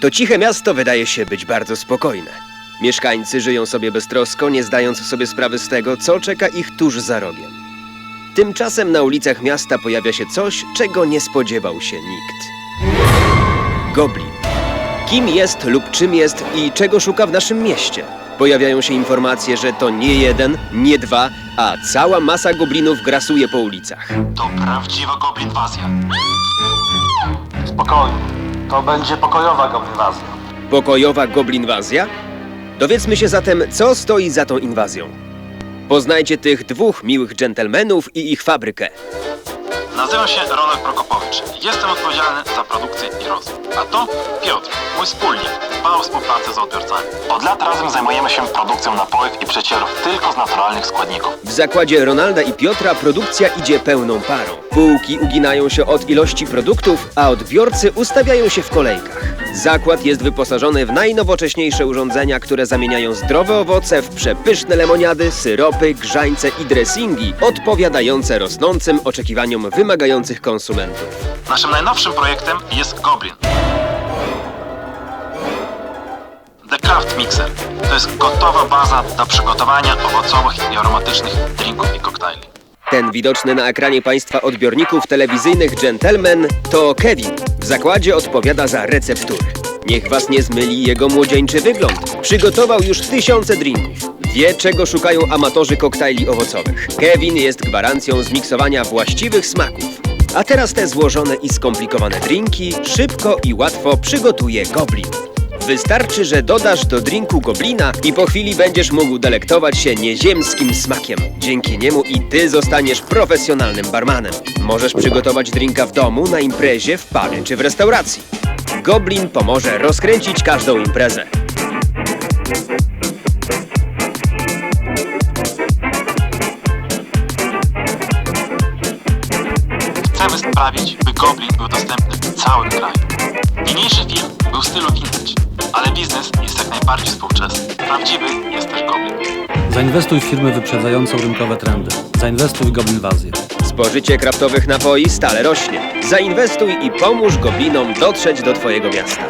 To ciche miasto wydaje się być bardzo spokojne. Mieszkańcy żyją sobie beztrosko, nie zdając sobie sprawy z tego, co czeka ich tuż za rogiem. Tymczasem na ulicach miasta pojawia się coś, czego nie spodziewał się nikt. Goblin. Kim jest lub czym jest i czego szuka w naszym mieście? Pojawiają się informacje, że to nie jeden, nie dwa, a cała masa goblinów grasuje po ulicach. To prawdziwa goblinwazja. Spokojnie. To będzie pokojowa goblinwazja. Pokojowa goblinwazja? Dowiedzmy się zatem, co stoi za tą inwazją. Poznajcie tych dwóch miłych dżentelmenów i ich fabrykę. Nazywam się Ronald Prokopowicz. Jestem odpowiedzialny za produkcję i rozwój. A to Piotr, mój wspólnik. Dba o współpracę z odbiorcami. Od lat razem zajmujemy się produkcją napojów i przecierów tylko z naturalnych składników. W zakładzie Ronalda i Piotra produkcja idzie pełną parą. Półki uginają się od ilości produktów, a odbiorcy ustawiają się w kolejkach. Zakład jest wyposażony w najnowocześniejsze urządzenia, które zamieniają zdrowe owoce w przepyszne lemoniady, syropy, grzańce i dressingi odpowiadające rosnącym oczekiwaniom wymagających konsumentów. Naszym najnowszym projektem jest Goblin. The Craft Mixer. To jest gotowa baza do przygotowania owocowych i aromatycznych drinków i koktajli. Ten widoczny na ekranie państwa odbiorników telewizyjnych gentleman to Kevin. W zakładzie odpowiada za receptury. Niech was nie zmyli jego młodzieńczy wygląd. Przygotował już tysiące drinków. Wie, czego szukają amatorzy koktajli owocowych. Kevin jest gwarancją zmiksowania właściwych smaków. A teraz te złożone i skomplikowane drinki szybko i łatwo przygotuje Goblin. Wystarczy, że dodasz do drinku goblina i po chwili będziesz mógł delektować się nieziemskim smakiem. Dzięki niemu i ty zostaniesz profesjonalnym barmanem. Możesz przygotować drinka w domu, na imprezie, w pubie czy w restauracji. Goblin pomoże rozkręcić każdą imprezę. Chcemy sprawić, by Goblin był dostępny w całym kraju. Niniejszy film był w stylu vintage, biznes jest jak najbardziej współczesny. Prawdziwy jest też Goblin. Zainwestuj w firmę wyprzedzającą rynkowe trendy. Zainwestuj w Goblinwazję. Spożycie kraftowych napoi stale rośnie. Zainwestuj i pomóż goblinom dotrzeć do twojego miasta.